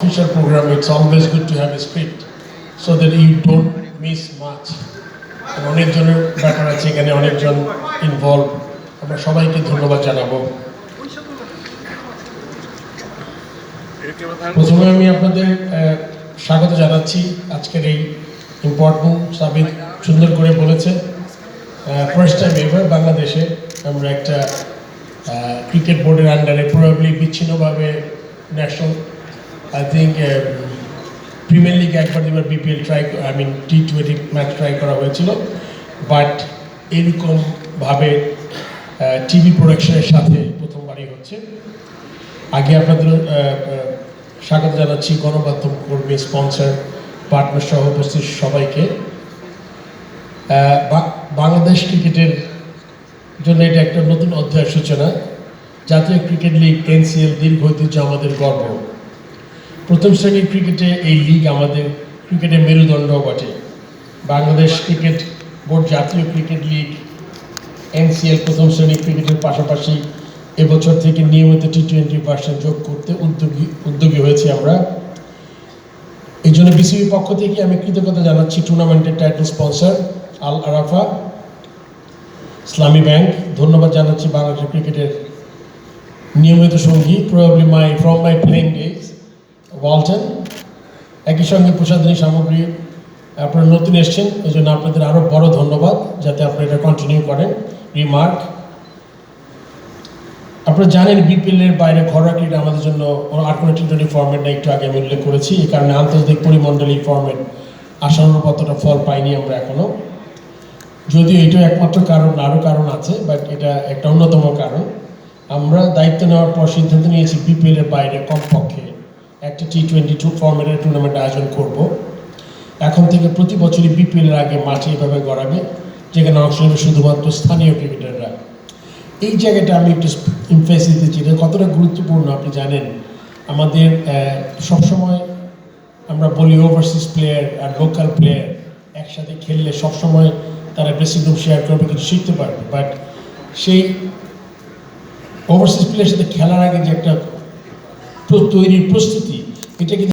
official program, it's always good to have a script so that you don't miss much. অনেকজনের ব্যাপার আছে এখানে অনেকজন ইনভলভ আমরা সবাইকে ধন্যবাদ জানাব। প্রথমে আমি আপনাদের স্বাগত জানাচ্ছি। আজকের এই ইম্পর্টেন্ট সাবিত সুন্দর করে বলেছে। ফার্স্ট টাইম এবার বাংলাদেশে আমরা একটা ক্রিকেট বোর্ডের আন্ডারে প্রবাবলি বিচ্ছিন্নভাবে national I think premier league একবার দুবার BPL try I mean T twenty match try করা হয়েছিল। বাট এরকমভাবে টিভি প্রোডাকশনের সাথে প্রথমবারই হচ্ছে। আগে আপনাদের স্বাগত জানাচ্ছি গণমাধ্যম কর্মী স্পন্সর পার্টনার সহ উপস্থিত সবাইকে। বাংলাদেশ ক্রিকেটের জন্য এটা একটা নতুন অধ্যায়ের সূচনা। জাতীয় ক্রিকেট লিগ এনসিএল দীর্ঘ ঐতিহ্য আমাদের গর্ব। প্রথম শ্রেণির ক্রিকেটে এই লিগ আমাদের ক্রিকেটের মেরুদণ্ড বটে। বাংলাদেশ ক্রিকেট বোর্ড জাতীয় ক্রিকেট লিগ এনসিএল প্রথম শ্রেণির ক্রিকেটের পাশাপাশি এবছর থেকে নিয়মিত টি টোয়েন্টি ভার্সন যোগ করতে উদ্যোগী উদ্যোগী হয়েছি আমরা। এই জন্য বিসিবির পক্ষ থেকে আমি কৃতজ্ঞতা জানাচ্ছি টুর্নামেন্টের টাইটেল স্পন্সর আল আরাফা, ইসলামী ব্যাংক। ধন্যবাদ জানাচ্ছি বাংলাদেশ ক্রিকেটের নিয়মিত সঙ্গী probably my from my playing days Walton. একই সঙ্গে প্রসাধনী সামগ্রী আপনারা নতুন এসছেন এই জন্য আপনাদের আরও বড় ধন্যবাদ, যাতে আপনারা এটা কন্টিনিউ করেন। রিমার্ক আপনারা জানেন বিপিএল এর বাইরে ঘরোয়া ক্রিকেট আমাদের জন্য আর কোনো টি টোয়েন্টি ফর্মেট না একটু আগে আমি উল্লেখ করেছি। এই কারণে আন্তর্জাতিক পরিমণ্ডল ফর্মেট আশানুরূপ অতটা ফল পাইনি আমরা এখনও যদিও এটাও একমাত্র কারণ আরও কারণ আছে বাট এটা একটা অন্যতম কারণ। আমরা দায়িত্ব নেওয়ার পর সিদ্ধান্ত নিয়েছি বিপিএল এর বাইরে কমপক্ষে একটা টি টোয়েন্টি টু ফর্মেটের টুর্নামেন্ট আয়োজন করব। এখন থেকে প্রতি বছরই বিপিএল এর আগে মাঠে এভাবে গড়াবে, যেখানে অংশ নেবে শুধুমাত্র স্থানীয় ক্রিকেটাররা। এই জায়গাটা আমি একটু ইমফেসিস দিচ্ছি এটা কতটা গুরুত্বপূর্ণ আপনি জানেন? আমাদের সবসময় আমরা বলি ওভারসিজ প্লেয়ার আর লোকাল প্লেয়ার একসাথে খেললে সবসময় তারা ড্রেসিং রুম শেয়ার করবে কিছু শিখতে পারবে। বাট সেই ওভারসিজ প্লেয়ারের সাথে খেলার আগে যে একটা তৈরির প্রস্তুতি এটা কিন্তু